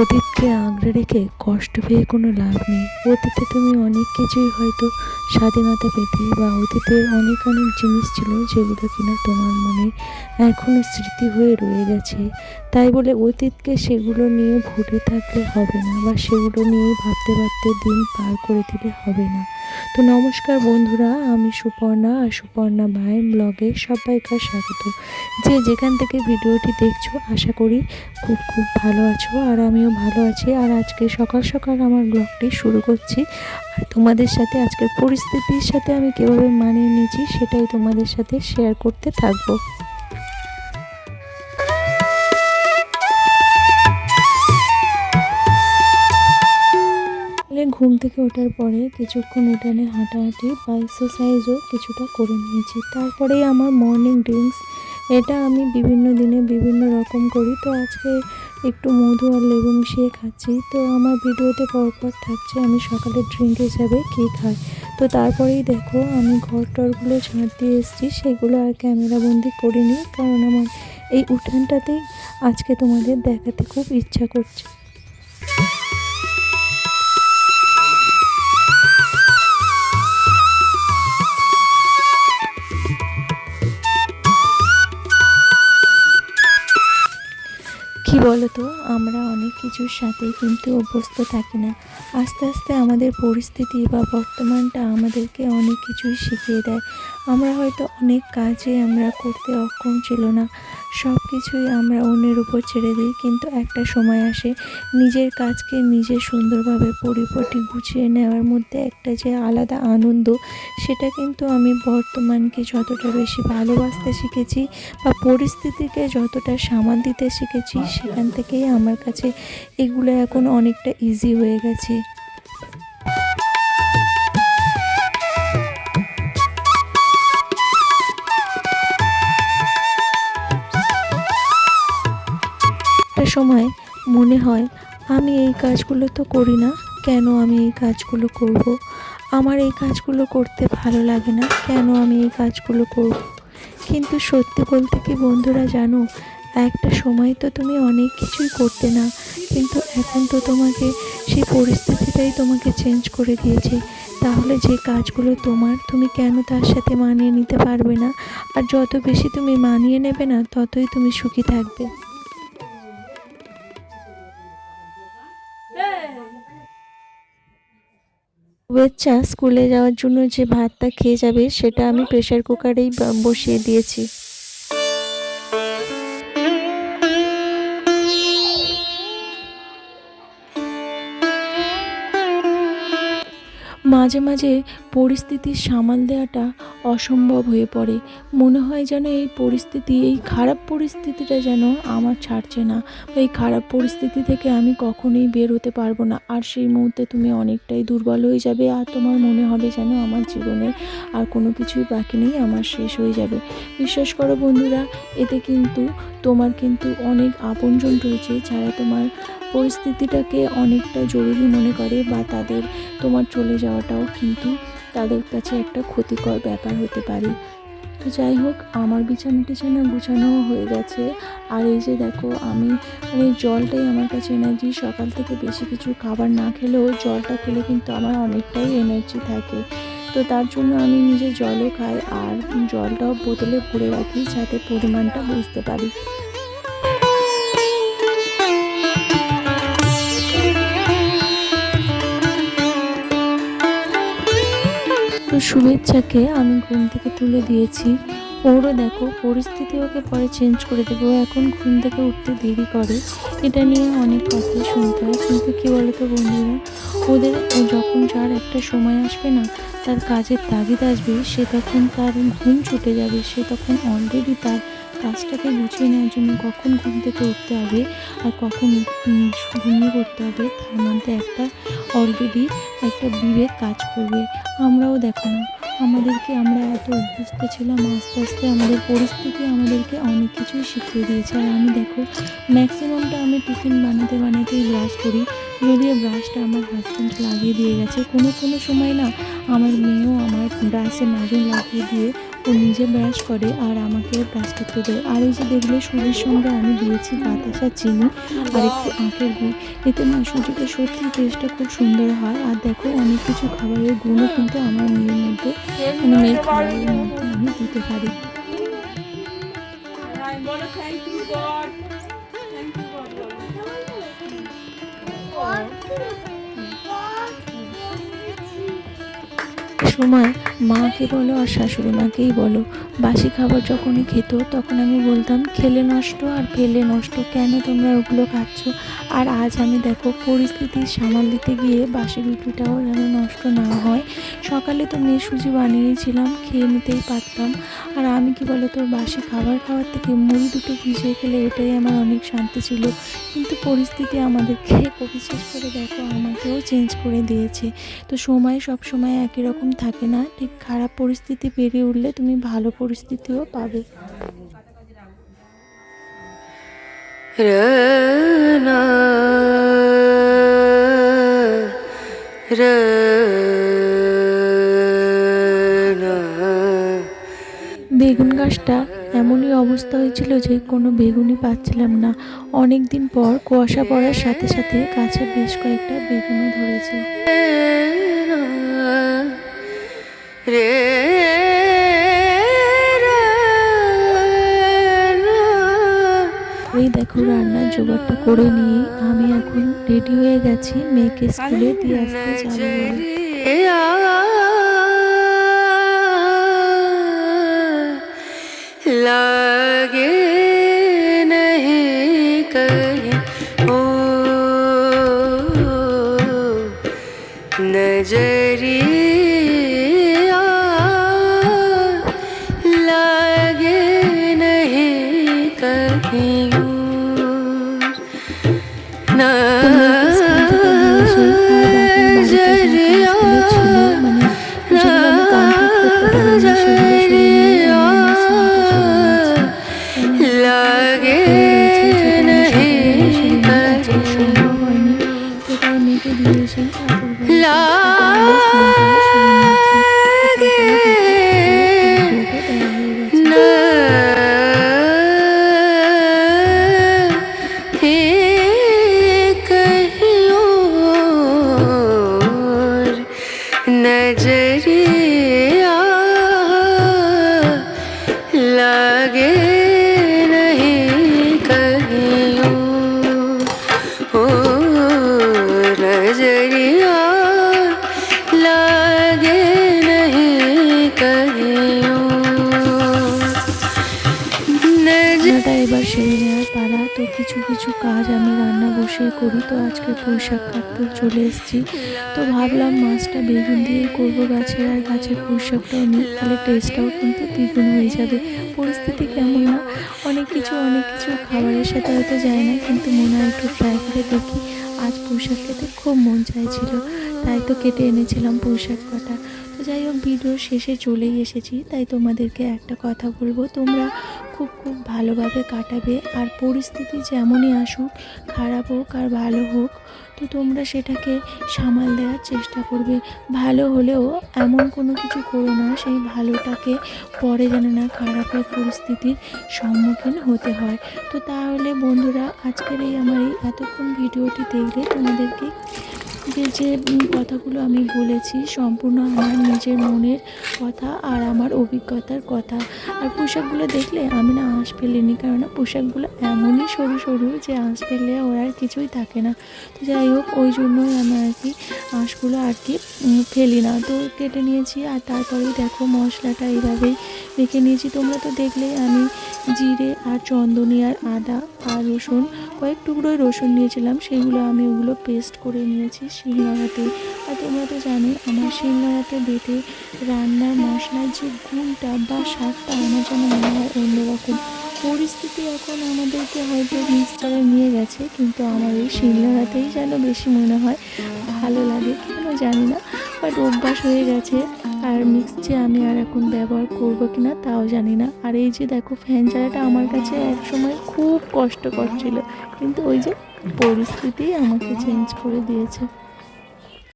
অতীতকে আঁকড়ে রেখে কষ্ট পেয়ে কোনো লাভ নেই। অতীতে তুমি অনেক কিছুই হয়তো স্বাধীনতা পেতে বা অতীতে অনেক অনেক জিনিস ছিল যেগুলো কিনা তোমার মনে এখনও স্মৃতি হয়ে রয়ে গেছে। তাই বলে অতীতকে সেগুলো নিয়ে ভুলে থাকলে হবে না বা সেগুলো নিয়ে ভাবতে ভাবতে দিন পার করে দিলে হবে না। তো নমস্কার বন্ধুরা, আমি সুপর্ণা আর সুপর্ণা ভাই ব্লগে সবাইকার স্বাগত। যে যেখান থেকে ভিডিওটি দেখছ, আশা করি খুব খুব ভালো আছো আর আমিও ভালো আছি। আর আজকে সকাল সকাল আমার ব্লগটি শুরু করছি। আর তোমাদের সাথে আজকের পরিস্থিতির সাথে আমি কীভাবে মানিয়ে নিয়েছি, সেটাই তোমাদের সাথে শেয়ার করতে থাকব। থেকে ওঠার পরে কিছুক্ষণ উঠানে হাঁটাহাঁটি বা এক্সারসাইজও কিছুটা করে নিয়েছি। তারপরেই আমার মর্নিং ড্রিঙ্কস এটা আমি বিভিন্ন দিনে বিভিন্ন রকম করি। তো আজকে একটু মধু আর লেবু মিশিয়ে খাচ্ছি। তো আমার ভিডিওতে পরপর থাকছে আমি সকালে ড্রিঙ্ক হিসাবে কী খাই। তো তারপরেই দেখো আমি ঘর টরগুলো ঝাঁট দিয়ে এসেছি, সেগুলো আর ক্যামেরাবন্দি করিনি, কারণ আমার এই উঠানটাতেই আজকে তোমাদের দেখাতে খুব ইচ্ছা করছে। বলতো, আমরা অনেক কিছুর সাথেই কিন্তু অভ্যস্ত থাকি না। আস্তে আস্তে আমাদের পরিস্থিতি বা বর্তমানটা আমাদেরকে অনেক কিছুই শিখিয়ে দেয়। আমরা হয়তো অনেক কাজে আমরা করতে অক্ষম ছিল না। সব কিছুই আমরা অন্যের উপর ছেড়ে দিই, কিন্তু একটা সময় আসে নিজের কাজকে নিজে সুন্দরভাবে পরিপাটি গুছিয়ে নেওয়ার মধ্যে একটা যে আলাদা আনন্দ, সেটা কিন্তু আমি বর্তমানকে যতটা বেশি ভালোবাসতে শিখেছি বা পরিস্থিতিকে যতটা সামাল দিতে শিখেছি, সেখান থেকেই আমার কাছে এগুলো এখন অনেকটা ইজি হয়ে গেছে। সময় মনে হয়, আমি এই কাজগুলো তো করি না, কেন আমি এই কাজগুলো করব। আমার এই কাজগুলো করতে ভালো লাগে না, কেন আমি এই কাজগুলো করব। কিন্তু সত্যি বলতে কি বন্ধুরা জানো, একটা সময় তো তুমি অনেক কিছুই করতে না, কিন্তু এখন তো তোমাকে সেই পরিস্থিতিটাই তোমাকে চেঞ্জ করে দিয়েছে তাহলে যে কাজগুলো তোমার, তুমি কেন তার সাথে মানিয়ে নিতে পারবে না আর যত বেশি তুমি মানিয়ে নেবে না, ততই তুমি সুখী থাকবে শুভেচ্ছা স্কুলে যাওয়ার জন্য যে ভাতটা খেয়ে যাবে সেটা আমি প্রেশার কুকারেই বসিয়ে দিয়েছি। মাঝে মাঝে পরিস্থিতি সামাল দেওয়াটা অসম্ভব হয়ে পড়ে। মনে হয় যেন এই পরিস্থিতি, এই খারাপ পরিস্থিতিটা যেন আমার ছাড়ছে না এই খারাপ পরিস্থিতি থেকে আমি কখনোই বের হতে পারব না। আর সেই মুহূর্তে তুমি অনেকটাই দুর্বল হয়ে যাবে আর তোমার মনে হবে যেন আমার জীবনে আর কোনো কিছুই বাকি নেই, আমার শেষ হয়ে যাবে। বিশ্বাস করো বন্ধুরা, এতে কিন্তু তোমার কিন্তু অনেক আপনজন রয়েছে যারা তোমার পরিস্থিতিটাকে অনেকটা জরুরি মনে করে বা তাদের তোমার চলে যাওয়াটাও কিন্তু তাদের কাছে একটা ক্ষতিকর ব্যাপার হতে পারে। তো যাই হোক, আমার বিছানা টিছানা গুছানো হয়ে গেছে। আর এই যে দেখো, আমি মানে জলটাই আমার কাছে এনার্জি সকাল থেকে বেশি কিছু খাবার না খেলেও জলটা খেলে কিন্তু আমার অনেকটাই এনার্জি থাকে। তো তার জন্য আমি নিজে জলও খাই আর জলটাও বোতলে ভরে রাখি যাতে পরিমাণটা বুঝতে পারি। শুভেচ্ছাকে আমি ঘুম থেকে তুলে দিয়েছি। ওরও দেখো, পরিস্থিতি ওকে পরে চেঞ্জ করে দেবো। এখন ঘুম থেকে উঠতে দেরি করে। এটা নিয়ে অনেক কথা শুনতে হয়। কিন্তু কী বলো তো বন্ধুরা? ওদের যখন যার একটা সময় আসবে না, তার কাজের তাগিদ আসবে, সে তখন তার ঘুম ছুটে যাবে। সে তখন অলরেডি তার কাজটাকে গুছিয়ে নেওয়ার জন্য কখন ঘুম থেকে উঠতে হবে আর কখন ঘুমিয়ে পড়তে হবে তার মধ্যে একটা অলরেডি একটা বিবেক কাজ করবে। আমরাও দেখো না। আমাদেরকে আমরা এত অভ্যস্ত ছিলাম, আস্তে আস্তে আমাদের পরিস্থিতি আমাদেরকে অনেক কিছুই শিখিয়ে দিয়েছে। আর আমি দেখো ম্যাক্সিমামটা আমি টিফিন বানাতে বানাতেই ব্রাশ করি। যদিও ব্রাশটা আমার হাজব্যান্ড লাগিয়ে দিয়ে গেছে। কোনো কোনো সময় না আমার মেয়েও আমার ব্রাশে মাজুন লাগিয়ে দিয়ে ও নিজে ব্রাশ করে আর আমাকে ব্রাশ করতে দেয়। আর এই যে দেখলে সুজির সঙ্গে আমি দিয়েছি বাতাসা চিনি আর একটু আঁকের গুড়। এতে না সুজিটা সত্যি টেস্টটা খুব সুন্দর হয়। আর দেখো অনেক কিছু খাবারের গুণও কিন্তু আমার মেয়ের মধ্যে। মানে মেয়ের খাবারের মধ্যে আমি দিতে পারি। আমি বলো সময় মাকে বলো আর শাশুড়ি মাকেই বলো। বাসি খাবার যখনই খেত, তখন আমি বলতাম, খেলে নষ্ট আর ফেলে নষ্ট, কেন তোমরা ওগুলো খাচ্ছ? আর আজ আমি দেখো, পরিস্থিতি সামাল দিতে গিয়ে বাসি রুটিটাও যেন নষ্ট না হয়। সকালে তো মেয়ে সুজি বানিয়েছিলাম, খেয়ে নিতেই পারতাম। আর আমি কি বলো তো বাসি খাবার খাওয়ার থেকে মুড়ি দুটো ভিজিয়ে খেলে এটাই আমার অনেক শান্তি ছিল। কিন্তু পরিস্থিতি আমাদেরকে বিশেষ করে দেখো, আমাকেও চেঞ্জ করে দিয়েছে। তো সময় সব সময় একই রকম থাকে না, ঠিক খারাপ পরিস্থিতি পেরিয়ে উঠলে তুমি ভালো পরিস্থিতিও পাবে। রনা বেগুন গাছটা এমনই অবস্থা হয়েছিল যে কোনো বেগুনই পাচ্ছিলাম না। অনেক দিন পর কুয়াশা পড়ার সাথে সাথে গাছে বেশ কয়েকটা বেগুনও ধরেছে। রে দেখো রান্নার জোগাড়টা করে নিয়ে আমি এখন রেডি হয়ে গেছি, মেয়েকে স্কুলে দিয়ে আসতে যাব বলে। এবার সেরে নেওয়ার পালা। তো কিছু কিছু কাজ আমি রান্না বসেই করি। তো আজকে পুঁইশাক কাটতে চলে এসেছি। তো ভাবলাম মাছটা বেগুন দিয়ে করব গাছের, আর গাছের পুঁইশাকটাও নিই। তাহলে টেস্টটাও কিন্তু দ্বিগুণ হয়ে যাবে। পরিস্থিতি কেমন না? অনেক কিছু অনেক কিছু খাবারের সাথে হয়তো যায় না, কিন্তু মনে হয় একটু ট্রাই করে দেখি। আজ পুঁইশাক খেতে খুব মন চাইছিল। তাই তো কেটে এনেছিলাম পুঁইশাক কটা। তো যাই হোক, ভিডিওর শেষে চলেই এসেছি। তাই তোমাদেরকে একটা কথা বলব। তোমরা খুব খুব ভালোভাবে কাটাবে আর পরিস্থিতি যেমনই আসুক, খারাপ হোক আর ভালো হোক, তো তোমরা সেটাকে সামাল দেওয়ার চেষ্টা করবে। ভালো হলেও এমন কোনো কিছু করো না, সেই ভালোটাকে পরে যেন না খারাপের পরিস্থিতির সম্মুখীন হতে হয়। তো তাহলে বন্ধুরা, আজকের এই আমার এই এতক্ষণ ভিডিওটি দেখলে তোমাদেরকে যে যে কথাগুলো আমি বলেছি সম্পূর্ণ আমার নিজের মনের কথা আর আমার অভিজ্ঞতার কথা। আর পোশাকগুলো দেখলে আমি না আঁশ ফেলিনি, কারণ পোশাকগুলো এমনই সরু সরু যে আঁশ ফেললে ওর আর কিছুই থাকে না। তো যাই হোক, ওই জন্যই আমি আর কি আঁশগুলো আর কি ফেলি না। তো কেটে নিয়েছি আর তারপরেই দেখো মশলাটা এইভাবেই রেখে নিয়েছি। তোমরা তো দেখলেই আমি জিরে আর চন্দনী আর আদা আর রসুন কয়েক টুকরোই রসুন নিয়েছিলাম, সেগুলো আমি ওগুলো পেস্ট করে নিয়েছি শিলনোড়াতে আর তোমরা তো জানোই, আমার শিলনোড়াতে বেটে রান্নার মশলার যে গুণটা বা স্বাদটা আমার যেন মনে হয় অন্যরকম। পরিস্থিতি এখন আমাদেরকে হয়তো মিক্সচারে নিয়ে গেছে, কিন্তু আমার এই শিলনোড়াতেই যেন বেশি মনে হয় ভালো লাগে, কেন জানি না। বাট অভ্যাস হয়ে গেছে আর মিক্সচে আমি আর এখন ব্যবহার করব কি না তাও জানি না। আর এই যে দেখো ফ্যান চালাটা আমার কাছে এক সময় খুব কষ্টকর ছিল কিন্তু ওই যে পরিস্থিতি আমাকে চেঞ্জ করে দিয়েছে।